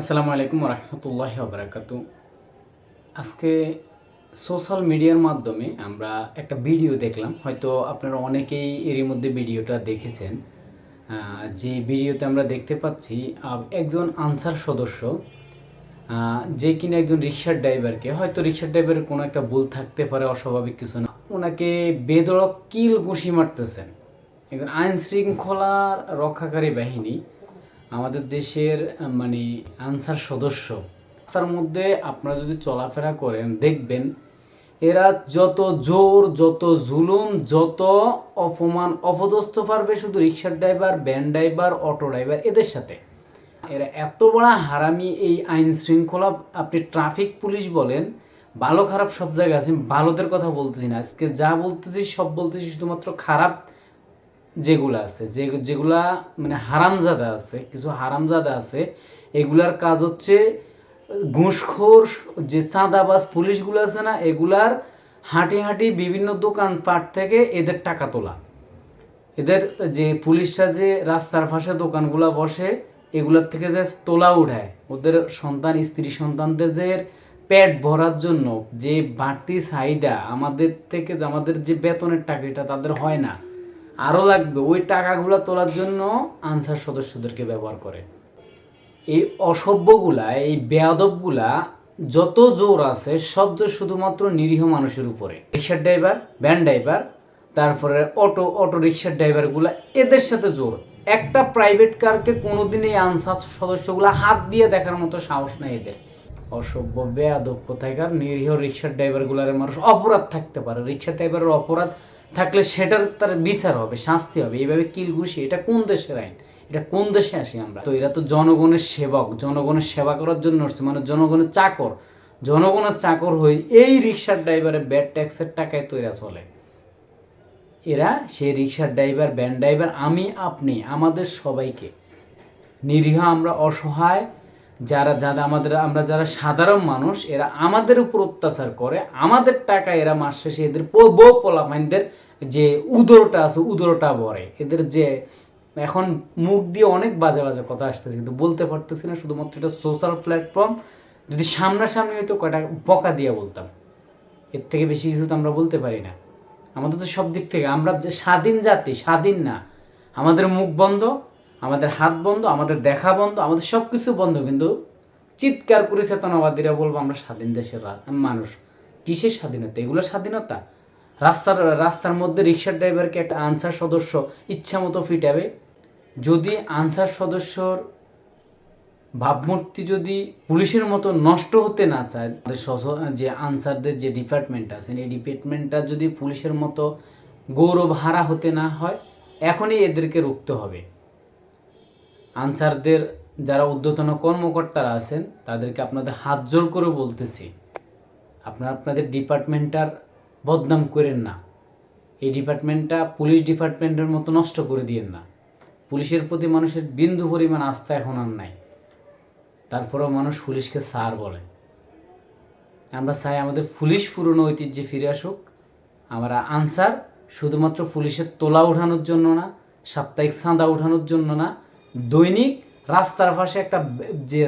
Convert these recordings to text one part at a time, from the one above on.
আসসালামু আলাইকুম রহমতুল্লাহ বারাকাতু আজকে সোশ্যাল মিডিয়ার মাধ্যমে আমরা একটা ভিডিও দেখলাম। হয়তো আপনারা অনেকেই এরই মধ্যে ভিডিওটা দেখেছেন। যে ভিডিওতে আমরা দেখতে পাচ্ছি একজন আনসার সদস্য যে কিনা একজন রিক্সার ড্রাইভারকে, হয়তো রিক্সার ড্রাইভারের কোনো একটা ভুল থাকতে পারে, অস্বাভাবিক কিছু না। ওনাকে বেদড়ক কিল ঘুষি মারতেছেন। একজন আইন শৃঙ্খলার রক্ষাকারী বাহিনী আমাদের দেশের মানে আনসার সদস্য, তার মধ্যে আপনারা যদি চলাফেরা করেন, দেখবেন এরা যত জোর, যত জুলুম, যত অপমান, অপদস্থ পারবে শুধু রিক্সার driver, van driver, auto driver, এদের সাথে। এরা এত বড় হারামি এই আইন শৃঙ্খলা, আপনি ট্রাফিক পুলিশ বলেন, ভালো খারাপ সব জায়গায় আছে ভালোদের কথা বলতেছি না। আজকে যা বলতেছি, সব বলতেছি শুধুমাত্র খারাপ যেগুলো আছে, যে, যেগুলা মানে হারামজাদা আছে, কিছু হারামজাদা আছে, এগুলার কাজ হচ্ছে ঘুষখোর, যে চাঁদাবাজ পুলিশগুলো আছে না, এগুলার হাঁটি হাঁটি বিভিন্ন দোকান পাট থেকে এদের টাকা তোলা। এদের যে পুলিশরা যে রাস্তার পাশে দোকানগুলো বসে, এগুলোর থেকে যে তোলা উঠায়। ওদের সন্তান, স্ত্রী সন্তানদের যে পেট ভরার জন্য যে বাড়তি চাহিদা আমাদের থেকে, আমাদের যে বেতনের টাকা, এটা তাদের হয় না। আরও লাগবে, ওই টাকাগুলো তোলার জন্য আনসার সদস্যদেরকে ব্যবহার করে। এই অসভ্যগুলা, এই বেয়াদবগুলা, যত জোর আছে, সব জোর শুধুমাত্র নিরীহ মানুষের উপরে। রিক্সার ড্রাইভার, ভ্যান ড্রাইভার, তারপরে অটো অটো রিক্সার ড্রাইভারগুলা, এদের সাথে জোর। একটা প্রাইভেট কারকে কোনোদিনই আনসার সদস্যগুলা হাত দিয়ে দেখার মতো সাহস নাই এদের। অসভ্য, বেয়াদব কোথায়কার নিরীহ রিক্সার ড্রাইভারগুলার মানুষ অপরাধ থাকতে পারে। রিক্সা ড্রাইভারের অপরাধ থাকলে সেটার তার বিচার হবে, শাস্তি হবে। এইভাবে কিল ঘুষি, এটা কোন দেশের আইন? এটা কোন দেশে আসি আমরা? তো এরা তো জনগণের সেবক, জনগণের সেবা করার জন্য হচ্ছে মানে জনগণের চাকর। জনগণের চাকর হয়ে এই রিক্সার ড্রাইভারের ব্যাড ট্যাক্সের টাকায় তো এরা চলে। এরা সেই রিক্সার ড্রাইভার, ভ্যান ড্রাইভার, আমি, আপনি, আমাদের সবাইকে। নিরীহ আমরা, অসহায় যারা যারা আমাদের, আমরা যারা সাধারণ মানুষ, এরা আমাদের উপর অত্যাচার করে, আমাদের টাকা এরা মাস শেষে এদের বউ পোলাপাইনদের যে উদরটা আছে, উদরটা ভরে এদের যে, এখন মুখ দিয়ে অনেক বাজে বাজে কথা আসতেছে, কিন্তু বলতে পারতেছি না, শুধুমাত্র এটা সোশ্যাল প্ল্যাটফর্ম যদি সামনাসামনি হয়তো কয়টা বকা দিয়ে বলতাম। এর থেকে বেশি কিছু তো আমরা বলতে পারি না। আমাদের তো সব দিক থেকে, আমরা যে স্বাধীন জাতি, স্বাধীন না। আমাদের মুখ বন্ধ আমাদের হাত বন্ধ, আমাদের দেখা বন্ধ, আমাদের সব কিছু বন্ধ, কিন্তু চিৎকার করে চেতনাবাদীরা বলব আমরা স্বাধীন দেশের মানুষ। কিসের স্বাধীনতা? এগুলো স্বাধীনতা? রাস্তার রাস্তার মধ্যে রিক্সার ড্রাইভারকে একটা আনসার সদস্য ইচ্ছা মতো ফিটাবে। যদি আনসার সদস্যর ভাবমূর্তি যদি পুলিশের মতো নষ্ট হতে না চায় যে আনসারদের যে ডিপার্টমেন্ট আছেন, এই ডিপার্টমেন্টটা যদি পুলিশের মতো গৌরব হারা হতে না হয়, এখনই এদেরকে রুখতে হবে। আনসারদের যারা ঊর্ধ্বতন কর্মকর্তারা আছেন, তাদেরকে আপনাদের হাত জোর করে বলতেছি, আপনারা আপনাদের ডিপার্টমেন্টটার বদনাম করেন না। এই ডিপার্টমেন্টটা পুলিশ ডিপার্টমেন্টের মতো নষ্ট করে দিয়েন না। পুলিশের প্রতি মানুষের বিন্দু পরিমাণ আস্থা এখন আর নাই। তারপরেও মানুষ পুলিশকে স্যার বলে। আমরা চাই আমাদের পুলিশ পুরনো ঐতিহ্যে ফিরে আসুক। আমরা আনসার শুধুমাত্র পুলিশের তোলা উঠানোর জন্য না, সাপ্তাহিক চাঁদা উঠানোর জন্য না দৈনিক রাস্তার পাশে একটা যে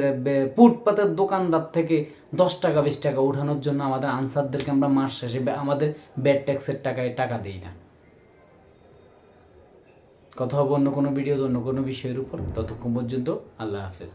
ফুটপাতের দোকানদার থেকে দশ টাকা, বিশ টাকা উঠানোর জন্য আমাদের আনসারদেরকে আমরা মাস শেষে আমাদের ব্যাড ট্যাক্সের টাকায় টাকা দিই না। কথা হবে অন্য কোনো ভিডিও অন্য কোনো বিষয়ের উপর। ততক্ষণ পর্যন্ত আল্লাহ হাফেজ।